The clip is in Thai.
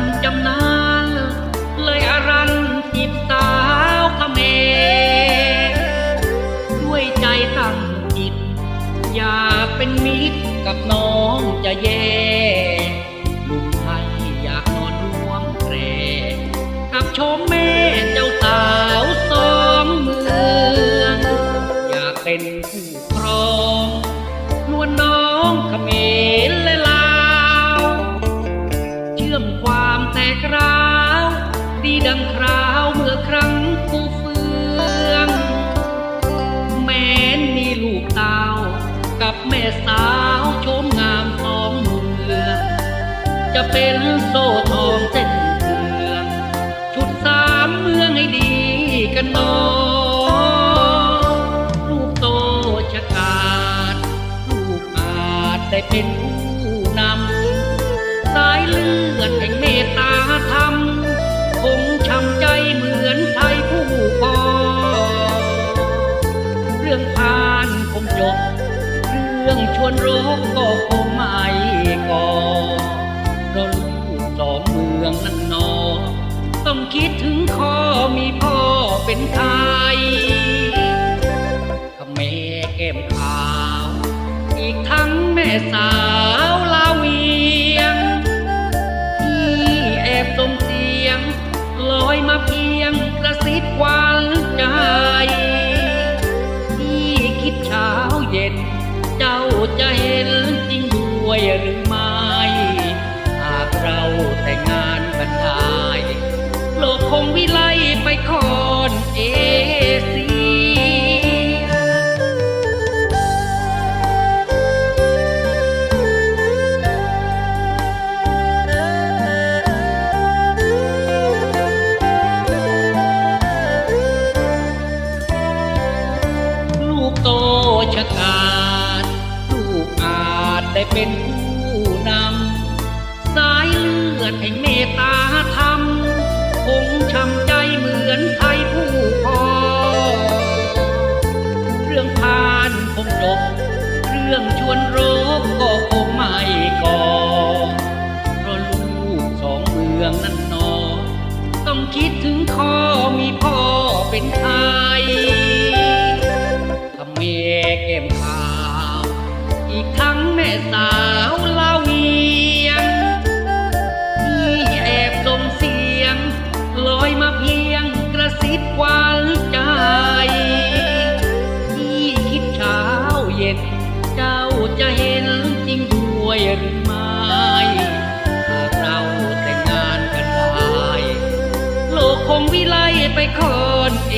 ำจำนานเลยอรันจีบสาวขเขมรด้วยใจตั้งจิต อย่าเป็นมิตรกับน้องจะแย่ลูกไทยอยากนอนร่วมแกรกับชมแม่เจ้าสาวสองเมืองอยากเป็นผู้ มความแตกร้าวดีดังคราวเมื่อครั้งผู้เฟือง แม้นมีลูกเตากับแม่สาวชมงามสองมือจะเป็นโซ่ทองเส้น งจบ เรื่องชวนรบก็คงไม่ก่อเพราะลูกสองเมืองนั้นนอ ต้องคิดถึงข้อมีพ่อเป็นไทยขแม่แก้มขาว อีกทั้งแม่สาว เย็น เจ้าจะเห็นจริงด้วยหรือไม่ ได้เป็นผู้นำ สายเลือดแห่งเมตตาธรรม คงช้ำใจเหมือนไทยผู้พอ เรื่องผ่านคงจบ เรื่องชวนรบก็คงไม่ก่อ เพราะลูกสองเมืองนั้นนอ ต้องคิดถึงข้อมีพ่อเป็นไทย ม่สาวลาเวียงที่แอบส่งเสียง ลอยมาเพียงกระซิบหวานใจที่คิดเช้าเย็นเจ้าจะเห็นจริงด้วยหรือไม่หากเราแต่งงานกันได้โลกคงวิไลไปคอนเอ